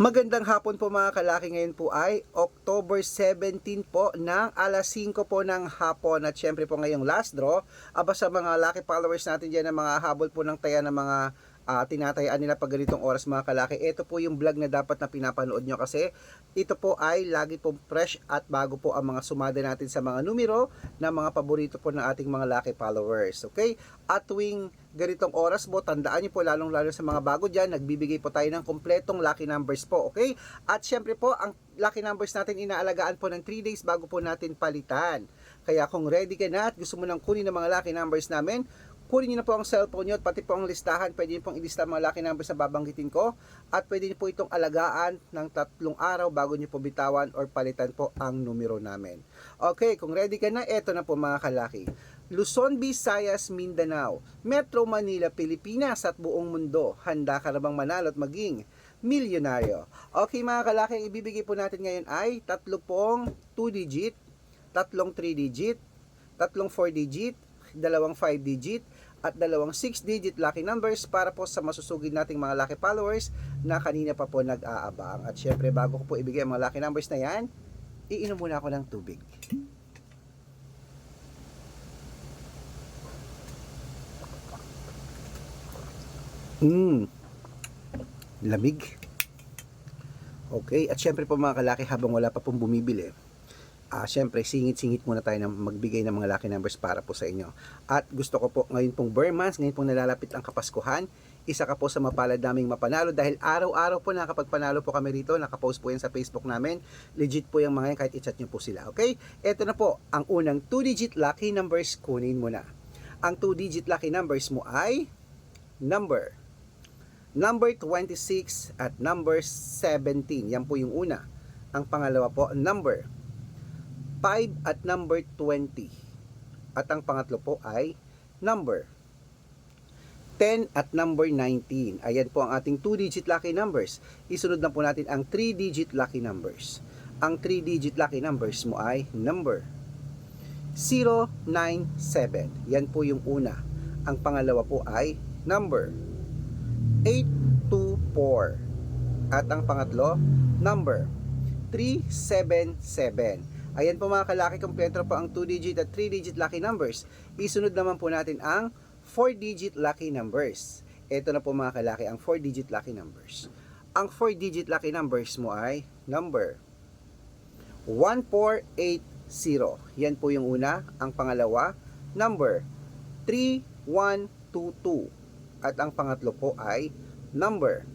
Magandang hapon po mga kalaki. Ngayon po ay October 17 po ng alas 5 po ng hapon. At syempre po ngayong last draw aba sa mga lucky followers natin dyan ng mga habol po ng taya ng mga ah, tinatayaan nila pag ganitong oras mga kalaki ito po yung vlog na dapat na pinapanood nyo kasi ito po ay lagi po fresh at bago po ang mga sumada natin sa mga numero na mga paborito po ng ating mga lucky followers okay at tuwing ganitong oras po, tandaan niyo po lalong lalo sa mga bago dyan, nagbibigay po tayo ng kompletong lucky numbers po, okay? At syempre po, ang lucky numbers natin inaalagaan po ng 3 days bago po natin palitan. Kaya kung ready ka na at gusto mo nang kunin ang mga lucky numbers namin, kunin niyo na po ang cellphone niyo at pati po ang listahan, pwede niyo pong ilista mga lucky numbers na babanggitin ko at pwede niyo po itong alagaan ng tatlong araw bago niyo po bitawan or palitan po ang numero namin. Okay, kung ready ka na, eto na po mga kalaki. Luzon, Visayas, Mindanao, Metro Manila, Pilipinas at buong mundo. Handa ka na bang manalo at maging milyonaryo? Okay mga kalaki, ang ibibigay po natin ngayon ay tatlo pong 2-digit, tatlong 3-digit, tatlong 4-digit, dalawang 5-digit, at dalawang 6-digit lucky numbers para po sa masusugid nating mga lucky followers na kanina pa po nag-aabang. At syempre, bago ko po ibigay ang mga lucky numbers na yan, iinom muna ako ng tubig. Mm. Lamig. Okay, at syempre po mga kalaki habang wala pa pong bumibili, ah syempre singit-singit muna tayo na magbigay ng mga lucky numbers para po sa inyo. At gusto ko po ngayon pong Burr months, ngayon pong nalalapit ang Kapaskuhan, isa ka po sa mapalad naming mapanalo dahil araw-araw po nakapagpanalo po kami rito, nakapost po yan sa Facebook namin. Legit po yung mga yan kahit i-chat nyo po sila, okay? Ito na po, ang unang 2-digit lucky numbers, kunin mo na. Ang 2-digit lucky numbers mo ay number number 26 at number 17. Yan po yung una. Ang pangalawa po, number 5 at number 20. At ang pangatlo po ay number 10 at number 19. Ayan po ang ating 2-digit lucky numbers. Isunod na po natin ang 3-digit lucky numbers. Ang 3-digit lucky numbers mo ay number 097. Yan po yung una. Ang pangalawa po ay number 824. At ang pangatlo, number 377. Ayan po mga kalaki, kompleto po ang 2-digit at 3-digit lucky numbers. Isunod naman po natin ang 4-digit lucky numbers. Ito na po mga kalaki, ang 4-digit lucky numbers. Ang 4-digit lucky numbers mo ay number 1480. Yan po yung una. Ang pangalawa, number 3122. At ang pangatlo po ay number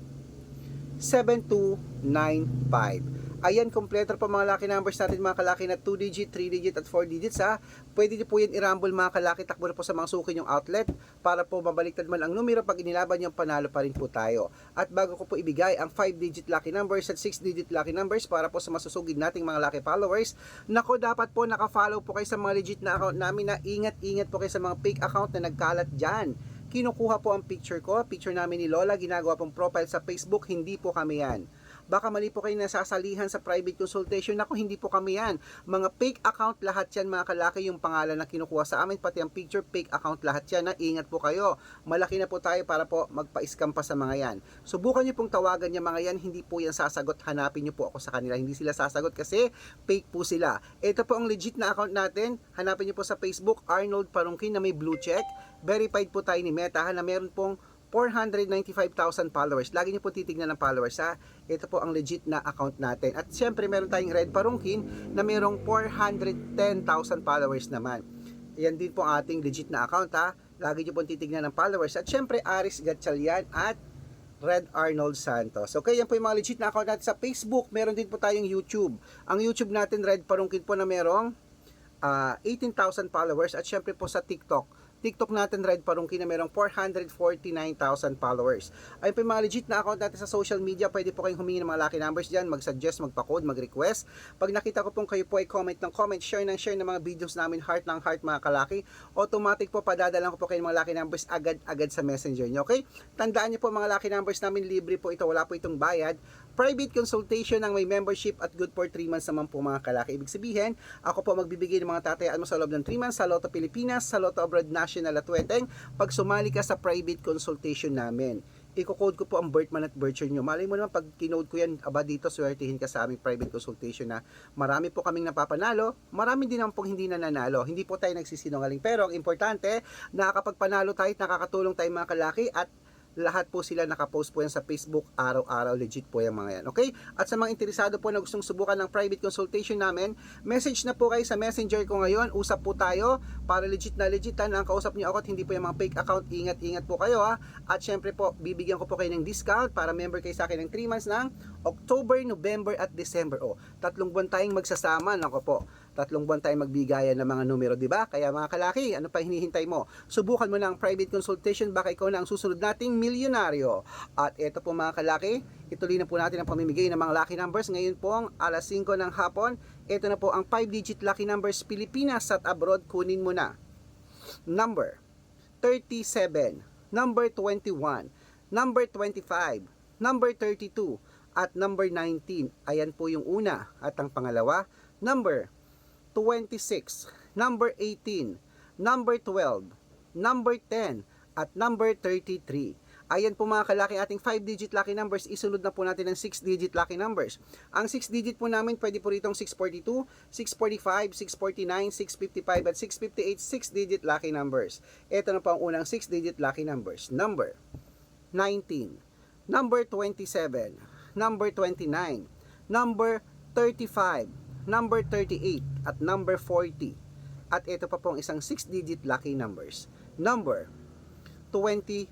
7295. Ayan, kompleto po mga lucky numbers natin mga kalaki na 2 digit, 3 digit at 4 digits ha. Pwede niyo po yan i-rumble mga kalaki, takbo na po sa mga suki yung outlet para po mabaliktad man ang numero pag inilaban yung panalo pa rin po tayo. At bago ko po ibigay ang 5 digit lucky numbers at 6 digit lucky numbers para po sa masusugid nating mga lucky followers, nako dapat po naka-follow po kayo sa mga legit na account namin na ingat-ingat po kayo sa mga fake account na nagkalat dyan kinukuha po ang picture ko, picture namin ni Lola, ginagawa pong profile sa Facebook, hindi po kami yan. Baka mali po kayo nasasalihan sa private consultation. Ako, hindi po kami yan. Mga fake account lahat yan, mga kalaki, yung pangalan na kinukuha sa amin, pati ang picture, fake account lahat yan. Na ingat po kayo. Malaki na po tayo para po magpa-scam pa sa mga yan. Subukan niyo pong tawagan yung mga yan, hindi po yan sasagot. Hanapin niyo po ako sa kanila. Hindi sila sasagot kasi fake po sila. Ito po ang legit na account natin. Hanapin niyo po sa Facebook, Arnold Parungkin na may blue check. Verified po tayo ni Meta na meron pong 495,000 followers. Lagi niyo po titignan ng followers ha. Ito po ang legit na account natin. At syempre meron tayong Red Parungkin na merong 410,000 followers naman. Yan din po ang ating legit na account ha. Lagi niyo po titignan ng followers. At syempre Aris Gatchalian at Red Arnold Santos. Okay, yan po yung mga legit na account natin sa Facebook. Meron din po tayong YouTube. Ang YouTube natin, Red Parungkin po na merong ah, 18,000 followers. At syempre po sa TikTok. TikTok natin, Red Parungki, na merong 449,000 followers. Ayun po yung mga legit na account natin sa social media. Pwede po kayong humingi ng mga lucky numbers dyan, mag-suggest, magpa-code, mag-request. Pag nakita ko pong kayo po ay comment ng comment, share ng share ng mga videos namin, heart ng heart mga kalaki, automatic po padadalan ko po kayo ng mga lucky numbers agad-agad sa messenger nyo, okay? Tandaan nyo po mga lucky numbers namin, libre po ito, wala po itong bayad. Private consultation ng may membership at good for 3 months naman po mga kalaki. Ibig sabihin, ako po magbibigay ng mga tatayaan mo sa loob ng 3 months sa Lotto Pilipinas, sa Lotto Abroad National at Weteng pag sumali ka sa private consultation namin. i-code ko po ang birth month at birth year nyo. Malay mo naman pag kinode ko yan, aba dito swertihin ka sa aming private consultation na marami po kaming napapanalo, marami din naman pong hindi nananalo. Hindi po tayo nagsisinungaling. Pero ang importante, nakakapagpanalo tayo at nakakatulong tayo mga kalaki at lahat po sila nakapost po yan sa Facebook. Araw-araw legit po yung mga yan okay? At sa mga interesado po na gustong subukan ng private consultation namin message na po kayo sa messenger ko ngayon. Usap po tayo para legit na legit na ang kausap niyo ako at hindi po yung mga fake account. Ingat ingat po kayo ha? At syempre po bibigyan ko po kayo ng discount para member kayo sa akin ng 3 months ng October, November at December. Oh tatlong buwan tayong magsasama. Nako po tatlong buwan tayong magbigayan ng mga numero, di ba? Kaya mga kalaki, ano pa hinihintay mo? Subukan mo ng private consultation, baka ikaw na ang susunod nating milyonaryo. At ito po mga kalaki, ituloy na po natin ang pamimigay ng mga lucky numbers. Ngayon po ang alas 5 ng hapon, ito na po ang 5-digit lucky numbers Pilipinas at abroad, kunin mo na. Number 37, number 21, number 25, number 32, at number 19. Ayan po yung una. At ang pangalawa, number 26, number 18, number 12, number 10, at number 33. Ayan po mga kalaki ating 5-digit lucky numbers. Isunod na po natin ang 6-digit lucky numbers. Ang 6-digit po namin pwede po ritong 642, 645, 649, 655 at 658 6-digit lucky numbers. Ito na po ang unang 6-digit lucky numbers. Number 19, number 27, number 29, number 35, number 38, at number 40. At ito pa po ang isang 6-digit lucky numbers. Number 24,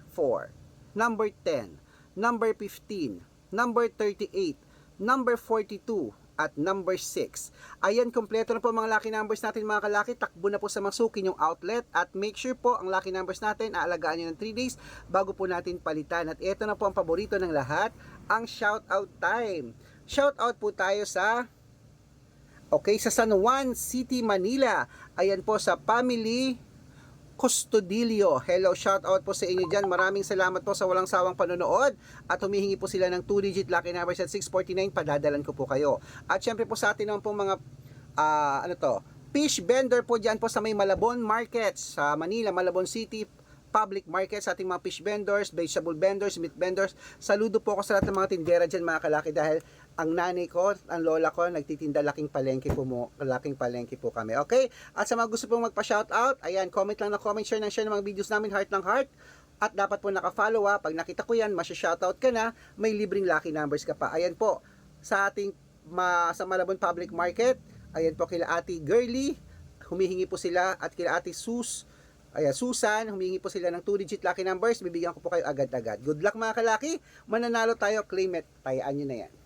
number 10, number 15, number 38, number 42, at number 6. Ayan, kompleto na po mga lucky numbers natin mga kalaki. Takbo na po sa masukin yung outlet at make sure po ang lucky numbers natin, aalagaan nyo ng 3 days bago po natin palitan. At ito na po ang paborito ng lahat, ang shout out time. Shout out po tayo sa Okay, sa San Juan City, Manila. Ayan po sa Family Custodilio. Hello, shout out po sa inyo dyan. Maraming salamat po sa walang sawang panonood. At humihingi po sila ng 2-digit lucky numbers at 649. Padadalan ko po kayo. At syempre po sa atin naman po mga, ah, ano to, fish vendor po dyan po sa may Malabon Market sa Manila, Malabon City, public market sa ating mga fish vendors, vegetable vendors, meat vendors. Saludo po ako sa lahat ng mga tindera dyan mga kalaki dahil ang nanay ko, ang lola ko, nagtitinda laking palengke po mo, laking palengke po kami. Okay? At sa mga gusto pong magpa-shoutout, ayan, comment lang na comment, share ng share ng mga videos namin, heart ng heart. At dapat po naka-follow ha. Pag nakita ko yan, masya-shoutout ka na, may libreng lucky numbers ka pa. Ayan po, sa ating ma, sa Malabon Public Market, ayan po kila Ate Girly, humihingi po sila at kila Ate Sus, Ayan, Susan, humingi po sila ng 2-digit lucky numbers. Bibigyan ko po kayo agad-agad. Good luck mga kalaki. Mananalo tayo. Claim it. Tayaan nyo na yan.